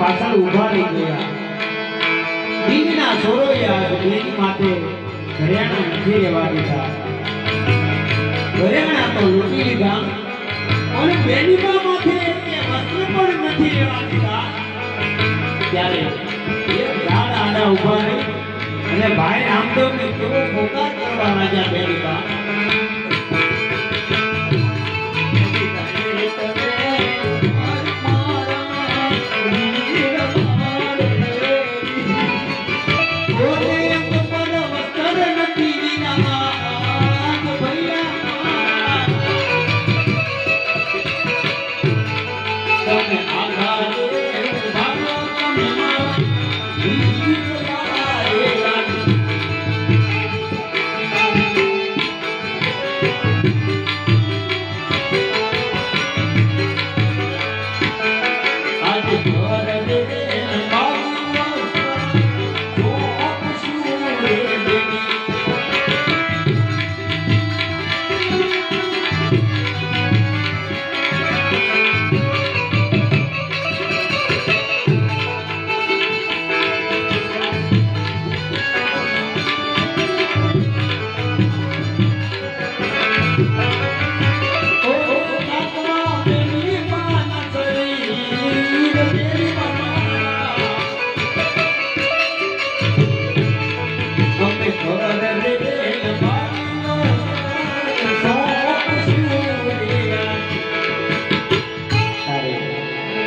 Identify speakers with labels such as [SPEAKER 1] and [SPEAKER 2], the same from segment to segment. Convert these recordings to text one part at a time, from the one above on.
[SPEAKER 1] પાછળ ઊભા રહી ગયા. સોરો સોરોયા બેની માટે ઘરેણા નથી રહેવા દીધા. ઘરેણા તો લૂંટી લીધા અને બેનિકા માથે વસ્ત્ર પણ નથી રહેવા દીધા. ત્યારે એક ઝાડ આડા ઊભા રહી અને ભાઈ રામદેવને કેવો પોકાર કરવા લાગ્યા બેનીબા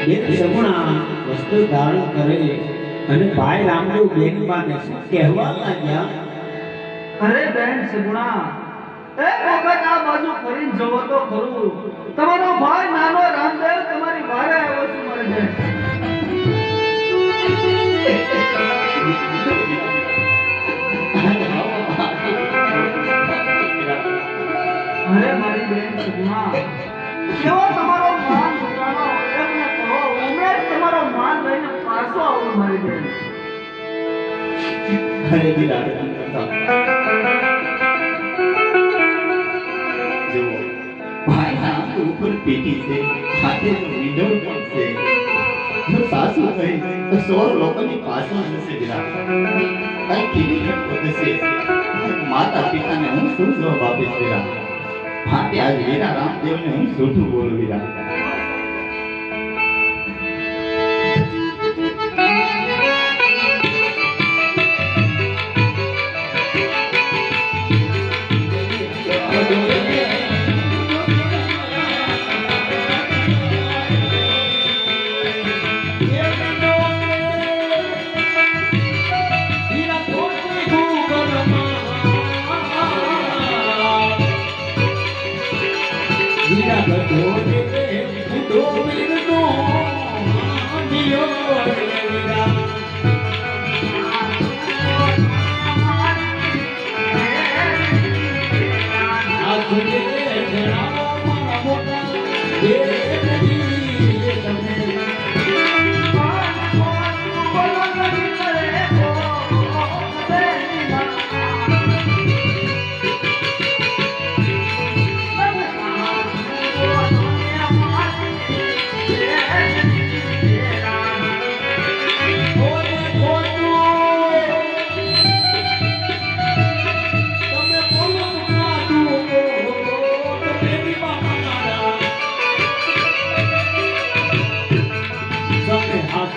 [SPEAKER 1] બેન સગુણા વસ્તુ ધારણ કરે અને ભાઈ રામદેવ બેન માને કહેવા લાગ્યા
[SPEAKER 2] અરે બેન, સગુણા. એક બાજુ ફરીને જવો તો તમારો મારી બેન
[SPEAKER 3] તો સો લોકોની પાછળ વિરાટ કઈ થશે માતા પિતાને હું શું જવાબ આપીશ વિરાટ માટે આજ વીરા રામદેવને હું જૂઠું બોલું વિરાટ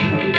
[SPEAKER 2] Thank you.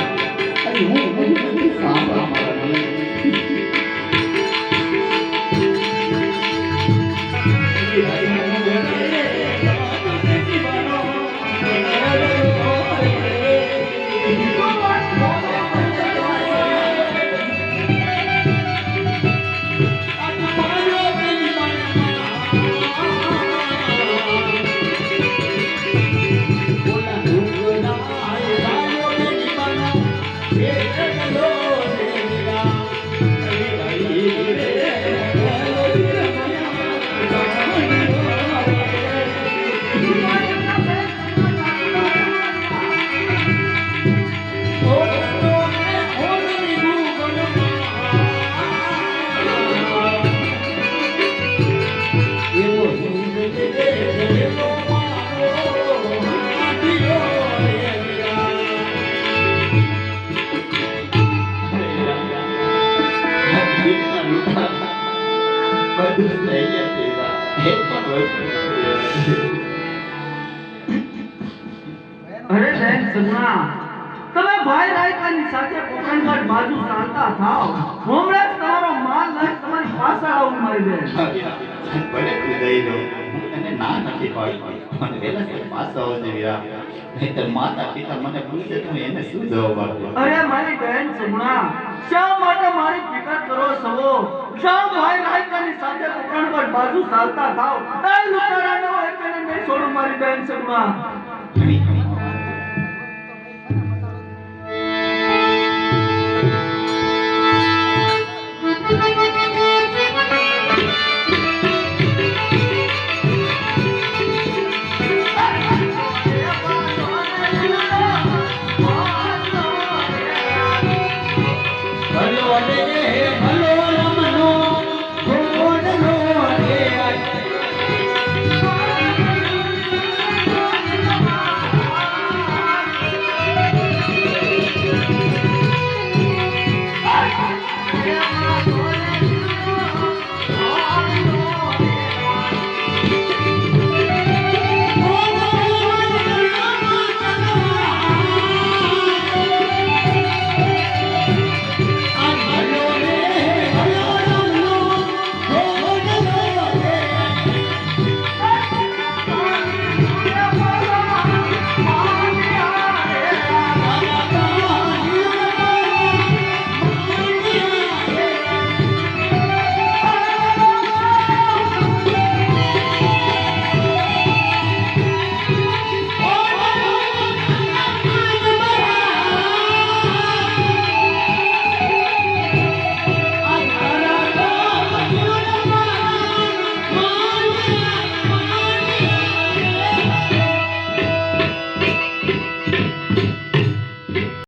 [SPEAKER 2] અરે તમે ભાઈ રાયકાની સાથે પોકણગઢ બાજુ ચાલતા થાવ. હમણાં જ તમારો માલ લઈ તમારી પાસે આવું મારી
[SPEAKER 3] દે. ભલે તું દો હું ના નથી પાડતી. પણ વહેલાસર પાછો આવજે વીરા. નહીતર માતા પિતા મને પૂછે તો એને શું જવાબ આપું?
[SPEAKER 2] અરે મારી બહેન સુમણા શા માટે મારી ફિકર કરો સવો શા ભાઈ રાયકાની સાથે પોકણગઢ બાજુ ચાલતા થાવ? એ લુટારાનો એકને મેં છોડું મારી બહેન સગુણા